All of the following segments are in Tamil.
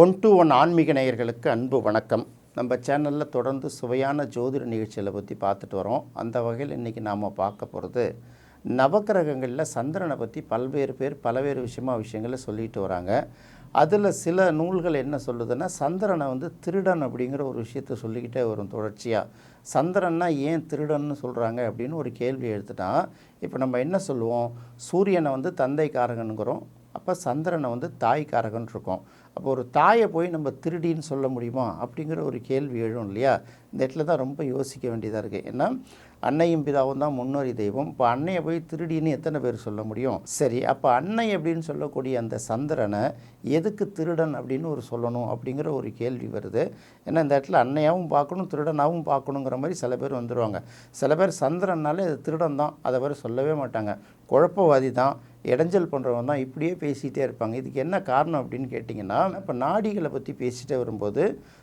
ஒன் டு ஒன் ஆன்மீக நேயர்களுக்கு அன்பு வணக்கம். நம்ம சேனலில் தொடர்ந்து சுவையான ஜோதிட நிகழ்ச்சிகளை பற்றி பார்த்துட்டு வரோம். அந்த வகையில் இன்றைக்கி நாம் பார்க்க போகிறது நவக்கிரகங்களில் சந்திரனை பற்றி பல்வேறு பேர் பல்வேறு விஷயமா விஷயங்களை சொல்லிட்டு வராங்க. அதில் சில நூல்கள் என்ன சொல்லுதுன்னா சந்திரனை வந்து திருடன் அப்படிங்கிற ஒரு விஷயத்த சொல்லிக்கிட்டே வரும் தொடர்ச்சியாக சந்திரன்னா ஏன் திருடன்னு சொல்கிறாங்க அப்படின்னு ஒரு கேள்வி எடுத்துட்டான் இப்போ நம்ம என்ன சொல்லுவோம்? சூரியனை வந்து தந்தைக்காரகனுங்கிறோம் அப்போ சந்திரனை வந்து தாய்க்காரகன் இருக்கோம் அப்போ ஒரு தாயை போய் நம்ம திருடின்னு சொல்ல முடியுமா? அப்படிங்கிற ஒரு கேள்வி எழும் இல்லையா? இந்த இடத்துல தான் ரொம்ப யோசிக்க வேண்டியதாக இருக்குது ஏன்னா அன்னையும் பிதாவும் தான் முன்னோரி தெய்வம். இப்போ அன்னையை போய் திருடின்னு எத்தனை பேர் சொல்ல முடியும்? சரி அப்போ அன்னை அப்படின்னு சொல்லக்கூடிய அந்த சந்திரனை எதுக்கு திருடன் அப்படின்னு ஒரு சொல்லணும் அப்படிங்கிற ஒரு கேள்வி வருது. ஏன்னா இந்த இடத்துல அன்னையாகவும் பார்க்கணும் திருடனாகவும் பார்க்கணுங்கிற மாதிரி சில பேர் வந்துடுவாங்க சில பேர் சந்திரன்னாலே அது திருடன் தான் அதை வேறு சொல்லவே மாட்டாங்க. குழப்பவாதி தான். இடைஞ்சல் பண்ணுறவங்க தான் இப்படியே பேசிகிட்டே இருப்பாங்க. இதுக்கு என்ன காரணம் அப்படின்னு கேட்டிங்கன்னா இப்போ நாடிகளை பற்றி பேசிகிட்டே வரும்போது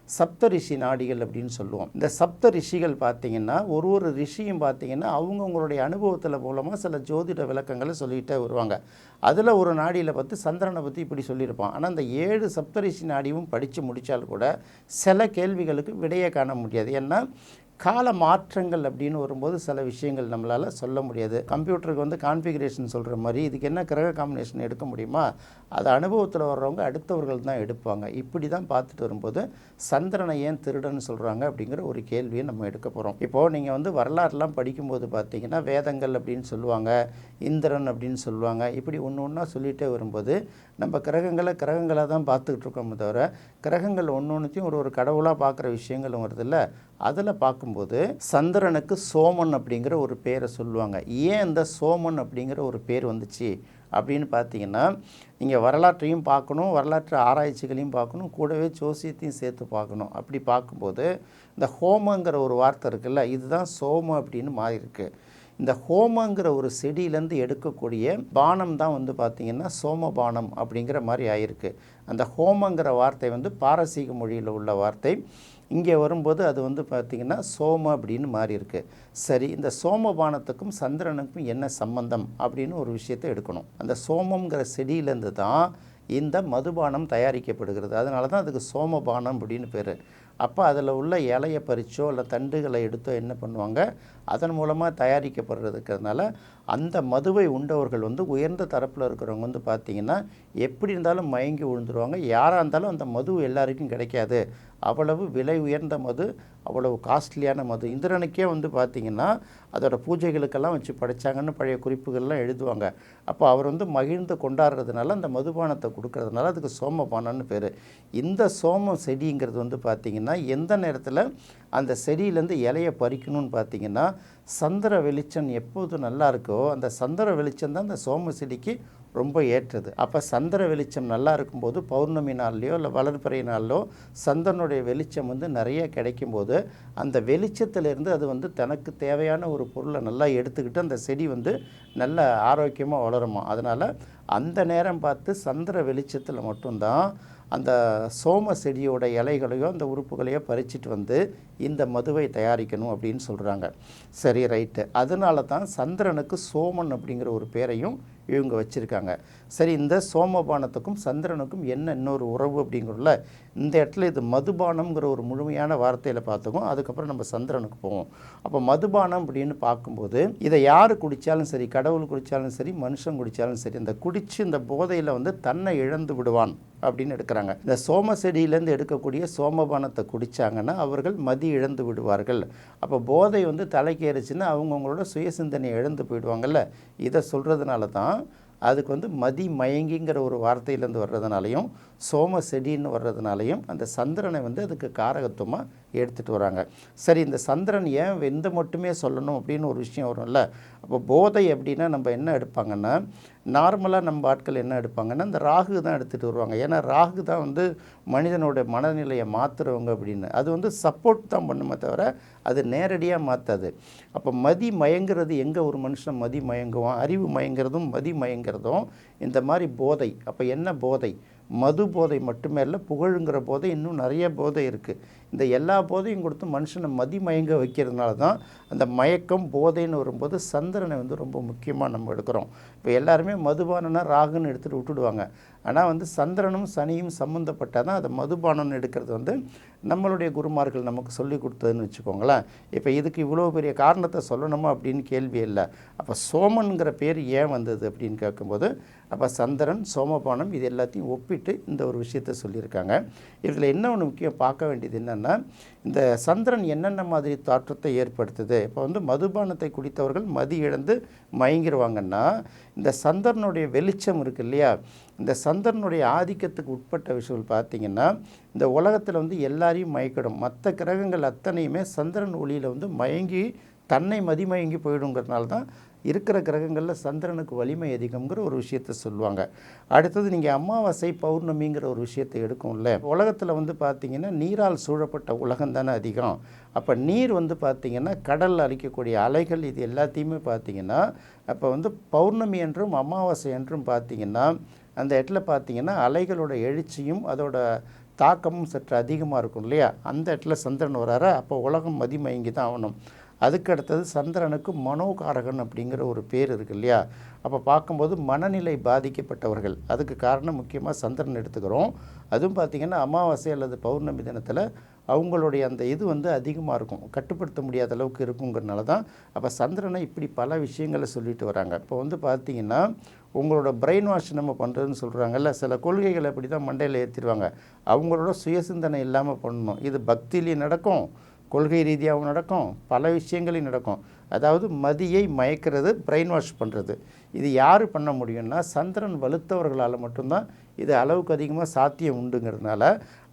சப்த ரிஷி நாடிகள் அப்படின்னு சொல்லுவோம். இந்த சப்த ரிஷிகள் பார்த்தீங்கன்னா ஒரு ஒரு ரிஷியும் பார்த்தீங்கன்னா அவங்கவுங்களுடைய அனுபவத்தில் மூலமாக சில ஜோதிட விளக்கங்களை சொல்லிகிட்டே வருவாங்க. அதில் ஒரு நாடியில் பார்த்து சந்திரனை பற்றி இப்படி சொல்லியிருப்பான். ஆனால் அந்த ஏழு சப்தரிஷி நாடியும் படித்து முடித்தால் கூட சில கேள்விகளுக்கு விடையை காண முடியாது. ஏன்னா கால மாற்றங்கள் அப்படின்னு வரும்போது சில விஷயங்கள் நம்மளால் சொல்ல முடியாது. கம்ப்யூட்டருக்கு வந்து கான்ஃபிகரேஷன் சொல்கிற மாதிரி இதுக்கு என்ன கிரக காம்பினேஷன் எடுக்க முடியுமா அது அனுபவத்தில் வர்றவங்க அடுத்தவர்கள் தான் எடுப்பாங்க. இப்படி தான் பார்த்துட்டு வரும்போது சந்திரனை ஏன் திருடன்னு சொல்கிறாங்க அப்படிங்கிற ஒரு கேள்வியை நம்ம எடுக்க போகிறோம் இப்போது நீங்கள் வந்து வரலாறுலாம் படிக்கும்போது பார்த்தீங்கன்னா வேதங்கள் அப்படின்னு சொல்லுவாங்க இந்திரன் அப்படின்னு சொல்லுவாங்க இப்படி ஒன்று ஒன்றா சொல்லிகிட்டே வரும்போது நம்ம கிரகங்களை கிரகங்களாக தான் பார்த்துக்கிட்டு இருக்கோமே தவிர கிரகங்கள் ஒன்று ஒன்றுத்தையும் ஒரு ஒரு கடவுளாக பார்க்குற விஷயங்களும் வருதில்ல அதில் பார்க்கும்போது சந்திரனுக்கு சோமன் அப்படிங்கிற ஒரு பேரை சொல்லுவாங்க. ஏன் இந்த சோமன் அப்படிங்கிற ஒரு பேர் வந்துச்சு? அப்படின்னு பார்த்தீங்கன்னா நீங்கள் வரலாற்றையும் பார்க்கணும் வரலாற்று ஆராய்ச்சிகளையும் பார்க்கணும் கூடவே ஜோசியத்தையும் சேர்த்து பார்க்கணும். அப்படி பார்க்கும்போது இந்த ஹோமங்கிற ஒரு வார்த்தை இருக்குல்ல இதுதான் சோமம் அப்படின்னு மாறியிருக்கு. இந்த ஹோமங்கிற ஒரு செடியிலேருந்து எடுக்கக்கூடிய பானம் தான் வந்து பார்த்திங்கன்னா சோமபானம் அப்படிங்கிற மாதிரி ஆயிருக்கு. அந்த ஹோமங்கிற வார்த்தை வந்து பாரசீக மொழியில் உள்ள வார்த்தை. இங்கே வரும்போது அது வந்து பார்த்திங்கன்னா சோம அப்படின்னு மாறி இருக்கு. சரி இந்த சோமபானத்துக்கும் சந்திரனுக்கும் என்ன சம்பந்தம் அப்படின்னு ஒரு விஷயத்தை எடுக்கணும். அந்த சோமங்கிற செடியிலேருந்து தான் இந்த மதுபானம் தயாரிக்கப்படுகிறது. அதனால தான் அதுக்கு சோமபானம் அப்படின்னு பேர். அப்போ அதில் உள்ள இலையை பறித்தோ இல்லை தண்டுகளை எடுத்தோ என்ன பண்ணுவாங்க? அதன் மூலமாக தயாரிக்கப்படுறதுக்கிறதுனால அந்த மதுவை உண்டவர்கள் வந்து உயர்ந்த தரப்பில் இருக்கிறவங்க வந்து பார்த்திங்கன்னா எப்படி இருந்தாலும் மயங்கி விழுந்துருவாங்க. யாராக இருந்தாலும் அந்த மது எல்லாருக்கும் கிடைக்காது. அவ்வளவு விலை உயர்ந்த மது அவ்வளவு காஸ்ட்லியான மது. இந்திரனுக்கே வந்து பார்த்திங்கன்னா அதோடய பூஜைகளுக்கெல்லாம் வச்சு படைச்சாங்கன்னு பழைய குறிப்புகள்லாம் எழுதுவாங்க. அப்போ அவர் வந்து மகிழ்ந்து கொண்டாடுறதுனால அந்த மதுபானத்தை கொடுக்கறதுனால அதுக்கு சோமபானம்னு பேர். இந்த சோமம் செடிங்கிறது வந்து பார்த்திங்கன்னா எந்த நேரத்தில் அந்த செடியிலேருந்து இலையை பறிக்கணும்னு பார்த்தீங்கன்னா சந்திர வெளிச்சம் எப்போது நல்லா இருக்கோ அந்த சந்திர வெளிச்சம் தான் அந்த சோம செடிக்கு ரொம்ப ஏற்றது. அப்போ சந்திர வெளிச்சம் நல்லா இருக்கும்போது பௌர்ணமி நாள்லையோ இல்லை வளர்பிறை நாளிலோ சந்திரனுடைய வெளிச்சம் வந்து நிறைய கிடைக்கும்போது அந்த வெளிச்சத்திலேருந்து அது வந்து தனக்கு தேவையான ஒரு பொருளை நல்லா எடுத்துக்கிட்டு அந்த செடி வந்து நல்ல ஆரோக்கியமாக வளருமா. அதனால் அந்த நேரம் பார்த்து சந்திர வெளிச்சத்தில் மட்டும்தான் அந்த சோம செடியோட இலைகளையோ அந்த உறுப்புகளையோ பறிச்சிட்டு வந்து இந்த மதுவை தயாரிக்கணும் அப்படின்னு சொல்கிறாங்க சரி ரைட்டு அதனால தான் சந்திரனுக்கு சோமன் அப்படிங்கிற ஒரு பேரையும் இவங்க வச்சுருக்காங்க. சரி இந்த சோமபானத்துக்கும் சந்திரனுக்கும் என்ன இன்னொரு உறவு அப்படிங்கிறதுல இந்த இடத்துல இது மதுபானம்ங்கிற ஒரு முழுமையான வார்த்தையில் பார்த்துக்கும் அதுக்கப்புறம் நம்ம சந்திரனுக்கு போவோம். அப்போ மதுபானம் அப்படின்னு பார்க்கும்போது இதை யார் குடித்தாலும் சரி கடவுள் குடித்தாலும் சரி மனுஷன் குடித்தாலும் சரி இந்த குடித்து இந்த போதையில் வந்து தன்னை இழந்து விடுவான். அப்படின்னு எடுக்கிறாங்க. இந்த சோம செடியிலேருந்து எடுக்கக்கூடிய சோமபானத்தை குடித்தாங்கன்னா அவர்கள் மதி இழந்து விடுவார்கள். அப்போ போதை வந்து தலைக்கேறிச்சுன்னா அவங்கவுங்களோட சுயசிந்தனை இழந்து போயிடுவாங்கல்ல. இதை சொல்கிறதுனால தான் அதுக்கு வந்து மதி மயங்கிங்கிற ஒரு வார்த்தையிலேருந்து வர்றதுனாலையும் சோம செடின்னு வர்றதுனாலையும் அந்த சந்திரனை வந்து அதுக்கு காரகத்துவமாக எடுத்துகிட்டு வராங்க. சரி இந்த சந்திரன் ஏன் எந்த மட்டுமே சொல்லணும் அப்படின்னு ஒரு விஷயம் வரும்ல? அப்போ போதை அப்படின்னா நம்ம என்ன எடுப்பாங்கன்னா நார்மலாக நம்ம ஆட்கள் என்ன எடுப்பாங்கன்னா இந்த ராகு தான் எடுத்துகிட்டு வருவாங்க. ஏன்னா ராகு தான் வந்து மனிதனோட மனநிலையை மாற்றுறவங்க அப்படின்னு. அது வந்து சப்போர்ட் தான் பண்ணுமே தவிர அது நேரடியாக மாற்றாது அப்போ மதி மயங்கிறது எங்கே ஒரு மனுஷன் மதி மயங்குவான்? அறிவு மயங்கிறதும் மதி அப்படிங்கிறதும் இந்த மாதிரி போதை. அப்போ என்ன போதை? மது போதை மட்டுமே இல்லை புகழுங்கிற போதை இன்னும் நிறைய போதை இருக்குது இந்த எல்லா போதையும் கொடுத்து மனுஷனை மதிமயங்க வைக்கிறதுனால தான் அந்த மயக்கம் போதைன்னு வரும்போது சந்திரனை வந்து ரொம்ப முக்கியமாக நம்ம எடுக்கிறோம். இப்போ எல்லாருமே மதுபானம்னா ராகுன்னு எடுத்துகிட்டு விட்டுடுவாங்க. ஆனால் வந்து சந்திரனும் சனியும் சம்மந்தப்பட்டால் தான் அதை மதுபானம்னு எடுக்கிறது வந்து நம்மளுடைய குருமார்கள் நமக்கு சொல்லி கொடுத்ததுன்னு வச்சுக்கோங்களேன். இப்போ இதுக்கு இவ்வளோ பெரிய காரணத்தை சொல்லணுமா அப்படின்னு கேள்வி இல்லை. அப்போ சோமன்கிற பேர் ஏன் வந்தது அப்படின்னு கேட்கும்போது அப்போ சந்திரன் சோமபானம் இது எல்லாத்தையும் ஒப்பிட்டு இந்த ஒரு விஷயத்தை சொல்லியிருக்காங்க. இதில் என்ன ஒன்று முக்கியம் பார்க்க வேண்டியது என்னென்னா இந்த சந்திரன் என்னென்ன மாதிரி தாற்றத்தை ஏற்படுத்துது? இப்போ வந்து மதுபானத்தை குடித்தவர்கள் மதி இழந்து மயங்கிடுவாங்கன்னா இந்த சந்திரனுடைய வெளிச்சம் இருக்கு இல்லையா? இந்த சந்திரனுடைய ஆதிக்கத்துக்கு உட்பட்ட விஷயங்கள் பார்த்தீங்கன்னா இந்த உலகத்தில் வந்து எல்லாரையும் மயக்கிடும். மற்ற கிரகங்கள் அத்தனையுமே சந்திரன் ஒளியில் வந்து மயங்கி தன்னை மதிமயங்கி போயிடுங்கிறதுனால தான் இருக்கிற கிரகங்களில் சந்திரனுக்கு வலிமை அதிகம்ங்கிற ஒரு விஷயத்தை சொல்லுவாங்க. அடுத்தது நீங்கள் அமாவாசை பௌர்ணமிங்கிற ஒரு விஷயத்தை எடுக்கும்ல உலகத்தில் வந்து பார்த்திங்கன்னா நீரால் சூழப்பட்ட உலகம் தானே அதிகம். அப்போ நீர் வந்து பார்த்திங்கன்னா கடலில் அழிக்கக்கூடிய அலைகள் இது எல்லாத்தையுமே பார்த்திங்கன்னா அப்போ வந்து பௌர்ணமி என்றும் அமாவாசை என்றும் பார்த்திங்கன்னா அந்த இடத்துல பார்த்திங்கன்னா அலைகளோட எழுச்சியும் அதோட தாக்கமும் சற்று அதிகமாக இருக்கும் இல்லையா? அந்த இடத்துல சந்திரன் வராரா? அப்போ உலகம் மதிமயங்கி தான் ஆகணும். அதுக்கு அடுத்தது சந்திரனுக்கு மனோகாரகன் அப்படிங்கிற ஒரு பேர் இருக்கு இல்லையா? அப்போ பார்க்கும்போது மனநிலை பாதிக்கப்பட்டவர்கள். அதுக்கு காரணம் முக்கியமாக சந்திரன் எடுத்துக்கிறோம். அதுவும் பார்த்திங்கன்னா அமாவாசை அல்லது பௌர்ணமி தினத்தில் அவங்களுடைய அந்த இது வந்து அதிகமாக இருக்கும். கட்டுப்படுத்த முடியாத அளவுக்கு இருக்குங்கிறனால தான் அப்போ சந்திரனை இப்படி பல விஷயங்களை சொல்லிட்டு வராங்க. இப்போ வந்து பார்த்திங்கன்னா உங்களோட பிரெயின் வாஷ் நம்ம பண்ணுறதுன்னு சொல்கிறாங்கல்ல சில கொள்கைகளை அப்படி தான் மண்டையில் ஏற்றிடுவாங்க அவங்களோட சுயசிந்தனை இல்லாமல் பண்ணணும். இது பக்தியிலையும் நடக்கும். கொள்கை ரீதியாகவும் நடக்கும் பல விஷயங்களையும் நடக்கும். அதாவது மதியை மயக்கிறது பிரெயின் வாஷ் பண்ணுறது இது யார் பண்ண முடியும்னா சந்திரன் வலுத்தவர்களால் மட்டும்தான் இது அளவுக்கு அதிகமாக சாத்தியம் உண்டுங்கிறதுனால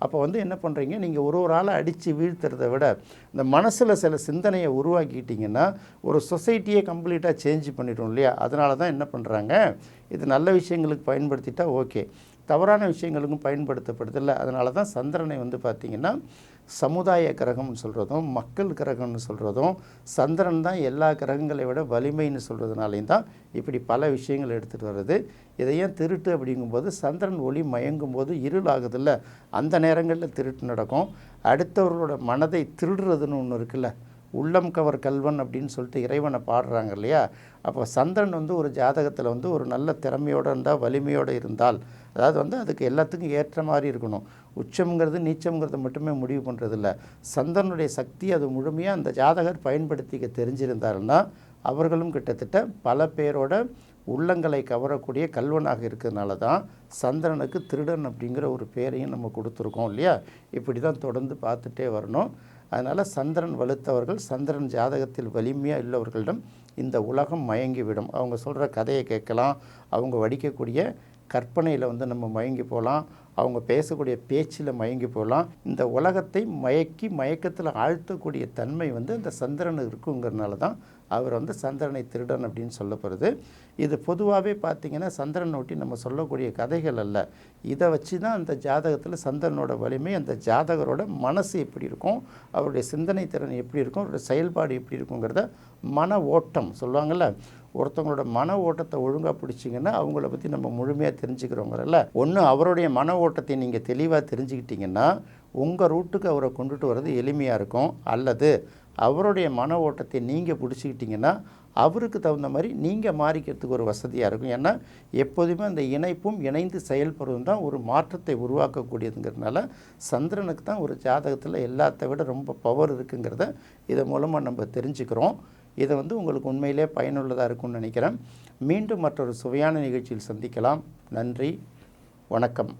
அப்போ வந்து என்ன பண்ணுறீங்க நீங்கள் ஒரு ஒரு ஆளை அடித்து வீழ்த்துறதை விட இந்த மனசில் சில சிந்தனையை உருவாக்கிட்டிங்கன்னா ஒரு சொசைட்டியே கம்ப்ளீட்டாக சேஞ்ச் பண்ணிடும் இல்லையா? அதனால தான் என்ன பண்ணுறாங்க இது நல்ல விஷயங்களுக்கு பயன்படுத்திட்டா ஓகே. தவறான விஷயங்களுக்கும் பயன்படுத்தப்படுதில்ல. அதனால தான் சந்திரனை வந்து பார்த்திங்கன்னா சமுதாய கிரகம்னு சொல்கிறதும் மக்கள் கிரகம்னு சொல்கிறதும் சந்திரன் தான் எல்லா கிரகங்களை விட வலிமைன்னு சொல்கிறதுனாலையும் தான் இப்படி பல விஷயங்கள் எடுத்துகிட்டு வருது இதையும் திருட்டு அப்படிங்கும்போது சந்திரன் ஒளி மயங்கும் போது இருள் ஆகுதில்ல. அந்த நேரங்களில் திருட்டு நடக்கும். அடுத்தவர்களோட மனதை திருடுறதுன்னு ஒன்று இருக்குல்ல. உள்ளம் கவர் கல்வன் அப்படின்னு சொல்லிட்டு இறைவனை பாடுறாங்க இல்லையா? அப்போ சந்திரன் வந்து ஒரு ஜாதகத்தில் வந்து ஒரு நல்ல திறமையோடு இருந்தால் வலிமையோடு இருந்தால் அதாவது வந்து அதுக்கு எல்லாத்துக்கும் ஏற்ற மாதிரி இருக்கணும். உச்சம்ங்கிறது நீச்சம்ங்கிறது மட்டுமே முடிவு பண்ணுறதில்ல சந்திரனுடைய சக்தி அது முழுமையாக அந்த ஜாதகர் பயன்படுத்திக்க தெரிஞ்சிருந்தாருன்னா அவர்களும் கிட்டத்தட்ட பல பேரோட உள்ளங்களை கவரக்கூடிய கல்வனாக இருக்கிறதுனால தான் சந்திரனுக்கு திருடன் அப்படிங்கிற ஒரு பேரையும் நம்ம கொடுத்துருக்கோம் இல்லையா? இப்படி தான் தொடர்ந்து பார்த்துட்டே வரணும். அதனால் சந்திரன் வலுத்தவர்கள் சந்திரன் ஜாதகத்தில் வலிமையாக உள்ளவர்களிடம் இந்த உலகம் மயங்கிவிடும். அவங்க சொல்கிற கதையை கேட்கலாம். அவங்க வடிக்கக்கூடிய கற்பனையில் வந்து நம்ம மயங்கி போகலாம். அவங்க பேசக்கூடிய பேச்சில் மயங்கி போகலாம். இந்த உலகத்தை மயக்கி மயக்கத்தில் ஆழ்த்தக்கூடிய தன்மை வந்து அந்த சந்திரன் இருக்குங்கிறனால தான் அவர் வந்து சந்திரனை திருடன் அப்படின்னு சொல்லப்படுது. இது பொதுவாகவே பார்த்திங்கன்னா சந்திரனை ஒட்டி நம்ம சொல்லக்கூடிய கதைகள் அல்ல. இதை வச்சு தான் அந்த ஜாதகத்தில் சந்திரனோட வலிமை அந்த ஜாதகரோட மனசு எப்படி இருக்கும் அவருடைய சிந்தனை திறன் எப்படி இருக்கும் அவருடைய செயல்பாடு எப்படி இருக்குங்கிறத மன ஓட்டம் சொல்லுவாங்கள்ல ஒருத்தவங்களோட மன ஓட்டத்தை ஒழுங்காக பிடிச்சிங்கன்னா அவங்கள பற்றி நம்ம முழுமையாக தெரிஞ்சுக்கிறோங்கிறல்ல. ஒன்று அவருடைய மன ஓட்டத்தை நீங்கள் தெளிவாக தெரிஞ்சுக்கிட்டிங்கன்னா உங்கள் ரூட்டுக்கு அவரை கொண்டுட்டு வர்றது எளிமையாக இருக்கும். அல்லது அவருடைய மன ஓட்டத்தை நீங்கள் பிடிச்சிக்கிட்டிங்கன்னா அவருக்கு தகுந்த மாதிரி நீங்கள் மாறிக்கிறதுக்கு ஒரு வசதியாக இருக்கும். ஏன்னா எப்போதுமே அந்த இணைப்பும் இணைந்து செயல்படுவதும் தான் ஒரு மாற்றத்தை உருவாக்கக்கூடியதுங்கிறதுனால சந்திரனுக்கு தான் ஒரு ஜாதகத்தில் எல்லாத்த விட ரொம்ப பவர் இருக்குங்கிறத இதன் மூலமாக நம்ம தெரிஞ்சுக்கிறோம். இதை வந்து உங்களுக்கு உண்மையிலே பயனுள்ளதாக இருக்கும்னு நினைக்கிறேன். மீண்டும் மற்றொரு சுவையான நிகழ்ச்சியில் சந்திக்கலாம். நன்றி. வணக்கம்.